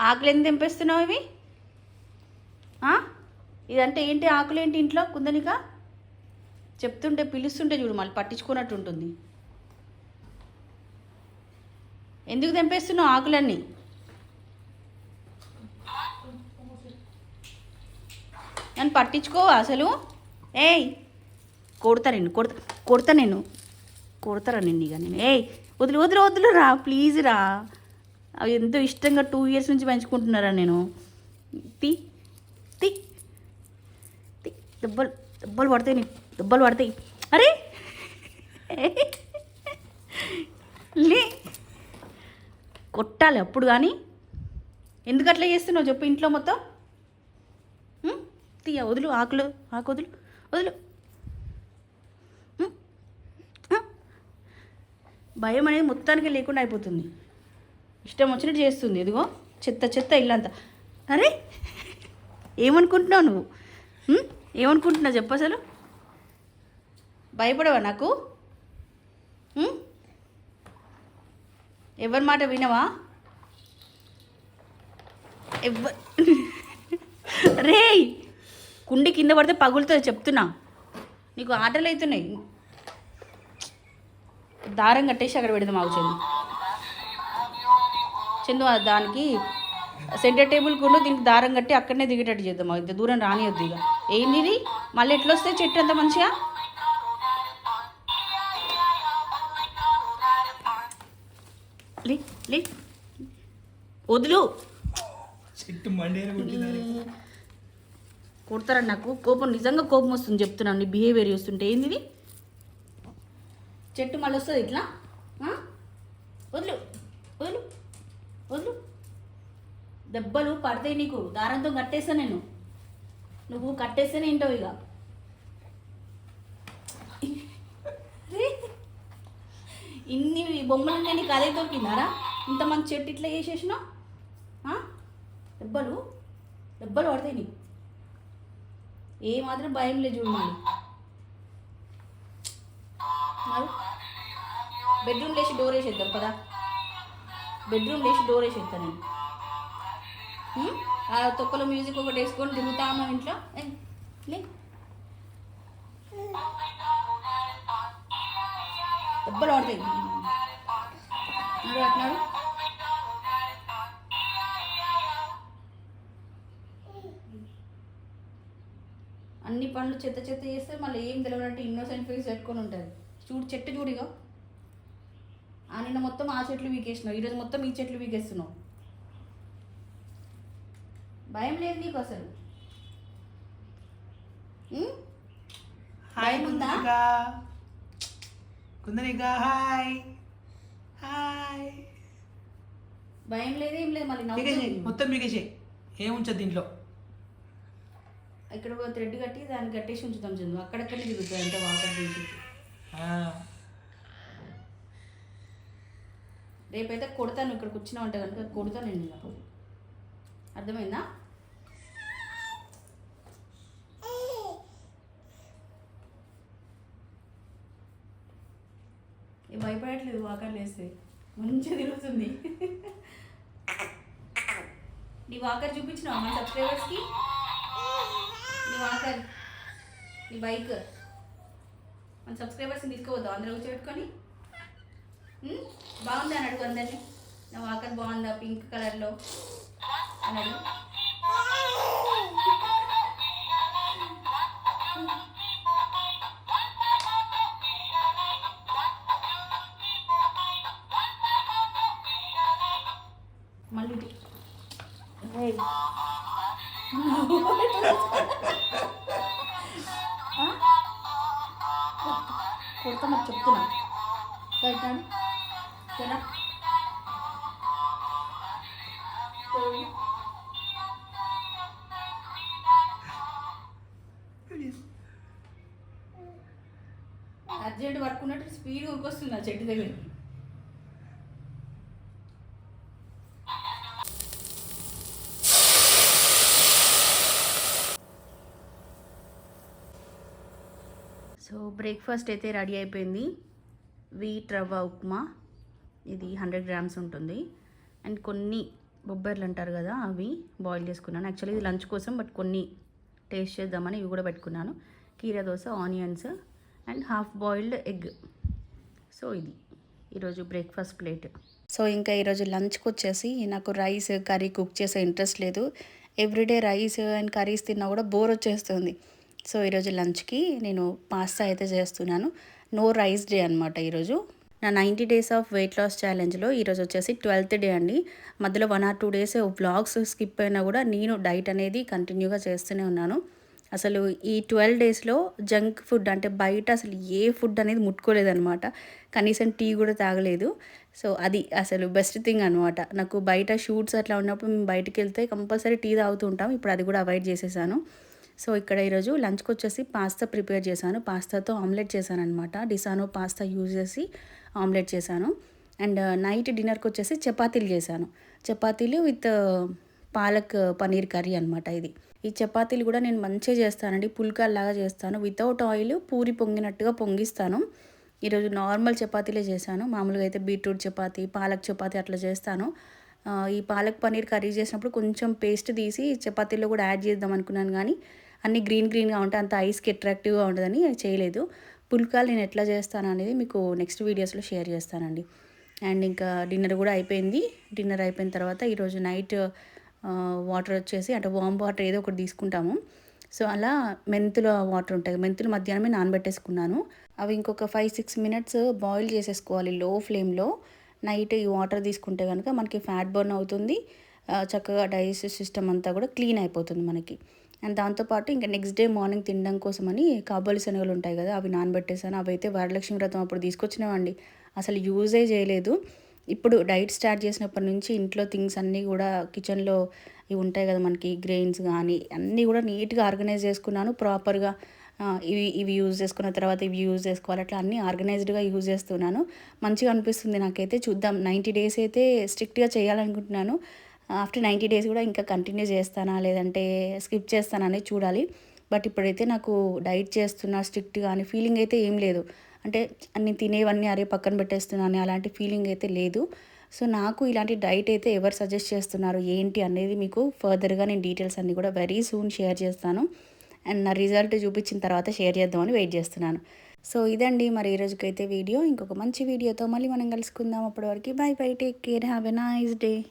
ఆకులు ఎందుకు తెంపేస్తున్నావు ఇవి? ఇదంటే ఏంటి ఆకులు ఏంటి ఇంట్లో కుందనిక? చెప్తుంటే పిలుస్తుంటే చూడు మళ్ళీ పట్టించుకున్నట్టు ఉంటుంది. ఎందుకు తెంపేస్తున్నావు ఆకులన్నీ? నన్ను పట్టించుకోవా అసలు. ఏయ్! కొడతా నేను కొడతా కొడతా నేను కొడతారా నిన్ను ఇక నేను? ఏయ్! వదిలి వదిలి వదిలి రా ప్లీజ్ రా. అవి ఎంతో ఇష్టంగా టూ ఇయర్స్ నుంచి పెంచుకుంటున్నారా నేను. తీ తీ తీ దెబ్బలు దెబ్బలు పడతాయి నీ దెబ్బలు పడతాయి. అరే! లే! కొట్టాలి అప్పుడు కానీ. ఎందుకు అట్లా చేస్తున్నావు చెప్పు ఇంట్లో మొత్తం? తీయ వదులు ఆకులు ఆకు వదులు వదులు. భయం అనేది మొత్తానికి లేకుండా అయిపోతుంది. ఇష్టం వచ్చినట్టు చేస్తుంది. ఇదిగో చెత్త చెత్త ఇల్లంతా. అరే ఏమనుకుంటున్నావు నువ్వు? ఏమనుకుంటున్నావు చెప్పు అసలు. భయపడవా నాకు? ఎవరి మాట వినవా? ఎవ్వ రే కుండి కింద పడితే పగులుతుంది చెప్తున్నా. నీకు ఆటలు అవుతున్నాయి. దారం కట్టేసి అక్కడ పెడదాం ఆవు చందు చందు ఆ దానికి సెంటర్ టేబుల్ కుండా దీనికి దారం కట్టి అక్కడనే దిగేటట్టు చేద్దాం ఇంత దూరం రానియొద్దు ఇక. ఏంది ఇది? మళ్ళీ ఎట్లా వస్తే చెట్టు అంత మంచిగా? వదులు. కొడతారా నాకు? కోపం నిజంగా కోపం వస్తుంది చెప్తున్నాను నీ బిహేవియర్ చూస్తుంటే. ఏంది? చెట్టు మళ్ళీ వస్తుంది ఇట్లా? వదులు. వదులు. దెబ్బలు పడతాయి నీకు. దారంతో కట్టేస్తా నేను. నువ్వు కట్టేస్తేనే ఏంటో ఇక. ఇన్ని బొమ్మలు నీకు అదే దొరికిందారా ఇంత మంచి చెట్టు ఇట్లా వేసేసినావు దెబ్బలు. దెబ్బలు పడతాయి నీకు. ఏ మాత్రం భయం లేదు చూడు బెడ్రూమ్ లేచి డోర్ వేసేద్దాం పదా. బెడ్రూమ్ వేసి డోర్ వేసేస్తాను నేను ఆ తొక్కలో మ్యూజిక్ ఒకటి వేసుకొని తిరుగుతాము ఇంట్లో. ఏ, లే. దెబ్బలు పడతాయి. నడు అన్ని పనులు చెత్త చెత్త చేస్తే మళ్ళీ ఏం తెలియనట్టు ఇన్నోసెంట్ ఫేస్ పెట్టుకొని ఉంటుంది. చూడు చెట్టు చూడిగా నిన్న మొత్తం ఆ చెట్లు వీకేసినావు. ఈరోజు మొత్తం ఈ చెట్లు వీకేస్తున్నావు. భయం లేదు నీకు అసలు? హాయ్ ఉందా? కుందనిక కుందనిక హాయ్ హాయ్ భయం లేదు ఏం లేదు మళ్ళీ నవ్వుతుంది. మొత్తం మిగేసే ఏముంచదు దీంట్లో? ఇక్కడ ఒక థ్రెడ్ కట్టి దాన్ని కట్టేసి ఉంచుతాం చందు. అక్కడక్కడే తిరుగుతుంది అంటే వాటర్ తీసి ఆ, రేపైతే కొడతాను ఇక్కడికి వచ్చినావంటే కనుక కొడతాను నేను ఇలా. అర్థమైందా? భయపడట్లేదు వాకర్లు వేస్తే మంచిగా తిరుగుతుంది. నీ వాకర్ చూపించినావా మన సబ్స్క్రైబర్స్కి? నీ వాకర్ నీ బైక్. మన సబ్స్క్రైబర్స్ని తీసుకోవద్దు అందరూ కూర్చోబెట్టుకొని ఉమ్, బాగుంది అని అడుగు అందరిని. నా వాకర్ బాగుందా? పింక్ కలర్లో? మళ్ళీ. ఏయ్. ఆ? కొడతా మరి చెప్తున్నా. అర్జెంట్ వర్క్ ఉన్నట్టు స్పీడ్ ఉరికొస్తుంది ఆ చెట్టు దగ్గర. సో బ్రేక్ఫాస్ట్ అయితే రెడీ అయిపోయింది. వీట్ రవ్వ ఉప్మా. ఇది హండ్రెడ్ గ్రామ్స్ ఉంటుంది. అండ్ కొన్ని బొబ్బర్లు అంటారు కదా అవి బాయిల్ చేసుకున్నాను. యాక్చువల్లీ ఇది లంచ్ కోసం బట్ కొన్ని టేస్ట్ చేద్దామని ఇవి కూడా పెట్టుకున్నాను. కీరా dosa onions and half boiled egg so ఇది ఈరోజు బ్రేక్ఫాస్ట్ ప్లేట్ సో ఇంకా ఈరోజు లంచ్కి వచ్చేసి నాకు రైస్ కర్రీ కుక్ చేసే ఇంట్రెస్ట్ లేదు. ఎవ్రీడే రైస్ అండ్ కర్రీస్ తిన్నా కూడా బోర్ వచ్చేస్తుంది. సో ఈరోజు లంచ్కి నేను పాస్తా అయితే చేస్తున్నాను. నో రైస్ డే అనమాట ఈరోజు. నా ninety days of weight loss ఛాలెంజ్లో ఈరోజు వచ్చేసి ట్వెల్త్ డే అండి. మధ్యలో one or two days blogs skip అయినా కూడా నేను డైట్ అనేది కంటిన్యూగా చేస్తూనే ఉన్నాను. అసలు ఈ ట్వెల్వ్ డేస్లో జంక్ ఫుడ్ అంటే బయట అసలు ఏ ఫుడ్ అనేది ముట్టుకోలేదనమాట కనీసం టీ కూడా తాగలేదు. సో అది అసలు బెస్ట్ థింగ్ అనమాట నాకు బయట షూట్స్ అట్లా ఉన్నప్పుడు మేము బయటకు వెళ్తే కంపల్సరీ టీ తాగుతూ ఉంటాం. ఇప్పుడు అది కూడా అవాయిడ్ చేసేసాను. సో ఇక్కడ ఈరోజు లంచ్కి వచ్చేసి పాస్తా ప్రిపేర్ చేశాను. పాస్తాతో ఆమ్లెట్ చేశాను అనమాట డిసానో పాస్తా యూజ్ చేసి ఆమ్లెట్ చేశాను. అండ్ uh, నైట్ డిన్నర్కి వచ్చేసి చపాతీలు చేశాను. చపాతీలు with uh, palak uh, paneer curry అనమాట ఇది. ఈ చపాతీలు కూడా నేను మంచిగా చేస్తానండి. పుల్కాల్లాగా చేస్తాను. వితౌట్ ఆయిల్ పూరి పొంగినట్టుగా పొంగిస్తాను. ఈరోజు నార్మల్ చపాతీలే చేశాను. మామూలుగా అయితే బీట్రూట్ చపాతీ పాలక్ చపాతీ అట్లా చేస్తాను. ఈ పాలక్ పనీర్ కర్రీ చేసినప్పుడు కొంచెం పేస్ట్ తీసి చపాతీలో కూడా యాడ్ చేద్దాం అనుకున్నాను కానీ అన్ని గ్రీన్ గ్రీన్గా ఉంటాయి అంత ఐస్కి అట్రాక్టివ్గా ఉంటుందని చేయలేదు. పుల్కాలు నేను ఎట్లా చేస్తాను అనేది మీకు నెక్స్ట్ వీడియోస్లో షేర్ చేస్తానండి. అండ్ ఇంకా డిన్నర్ కూడా అయిపోయింది. డిన్నర్ అయిపోయిన తర్వాత ఈరోజు నైట్ వాటర్ వచ్చేసి అంటే వామ్ వాటర్ ఏదో ఒకటి తీసుకుంటాము. సో అలా మెంతుల వాటర్ ఉంటాయి. మెంతులు మధ్యాహ్నమే నానబెట్టేసుకున్నాను. అవి ఇంకొక ఫైవ్ సిక్స్ మినిట్స్ బాయిల్ చేసేసుకోవాలి లో ఫ్లేమ్లో. నైట్ ఈ వాటర్ తీసుకుంటే కనుక మనకి ఫ్యాట్ బర్న్ అవుతుంది. చక్కగా డైజెస్టివ్ సిస్టమ్ అంతా కూడా క్లీన్ అయిపోతుంది మనకి. అండ్ దాంతోపాటు ఇంకా నెక్స్ట్ డే మార్నింగ్ తినడం కోసమని కాబోలి శనగలు ఉంటాయి కదా అవి నానబెట్టేసాను అవి అయితే వరలక్ష్మి వ్రతం అప్పుడు తీసుకొచ్చినవండి. అసలు యూజే చేయలేదు. ఇప్పుడు డైట్ స్టార్ట్ చేసినప్పటి నుంచి ఇంట్లో థింగ్స్ అన్నీ కూడా కిచెన్లో ఇవి ఉంటాయి కదా మనకి గ్రెయిన్స్ కానీ అన్నీ కూడా నీట్గా ఆర్గనైజ్ చేసుకున్నాను. ప్రాపర్గా ఇవి ఇవి యూజ్ చేసుకున్న తర్వాత ఇవి యూజ్ చేసుకోవాలి. అట్లా అన్నీ ఆర్గనైజ్డ్గా యూజ్ చేస్తున్నాను. మంచిగా అనిపిస్తుంది నాకైతే. చూద్దాం. నైంటీ డేస్ అయితే స్ట్రిక్ట్గా చేయాలనుకుంటున్నాను. ఆఫ్టర్ నైంటీ డేస్ కూడా ఇంకా కంటిన్యూ చేస్తానా లేదంటే స్కిప్ చేస్తానా అనేది చూడాలి. బట్ ఇప్పుడైతే నాకు డైట్ చేస్తున్నా స్ట్రిక్ట్గా అని ఫీలింగ్ అయితే ఏం లేదు. అంటే అన్ని తినేవన్నీ అరే పక్కన పెట్టేస్తున్నాను అలాంటి ఫీలింగ్ అయితే లేదు. సో నాకు ఇలాంటి డైట్ అయితే ఎవరు సజెస్ట్ చేస్తున్నారు ఏంటి అనేది మీకు ఫర్దర్గా నేను డీటెయిల్స్ అన్నీ కూడా వెరీ సూన్ షేర్ చేస్తాను. అండ్ నా రిజల్ట్ చూపించిన తర్వాత షేర్ చేద్దామని వెయిట్ చేస్తున్నాను. సో ఇదండి మరి ఈ రోజుకైతే వీడియో. ఇంకొక మంచి వీడియోతో మళ్ళీ మనం కలుసుకుందాం అప్పటివరకు. Bye bye take care have a nice day.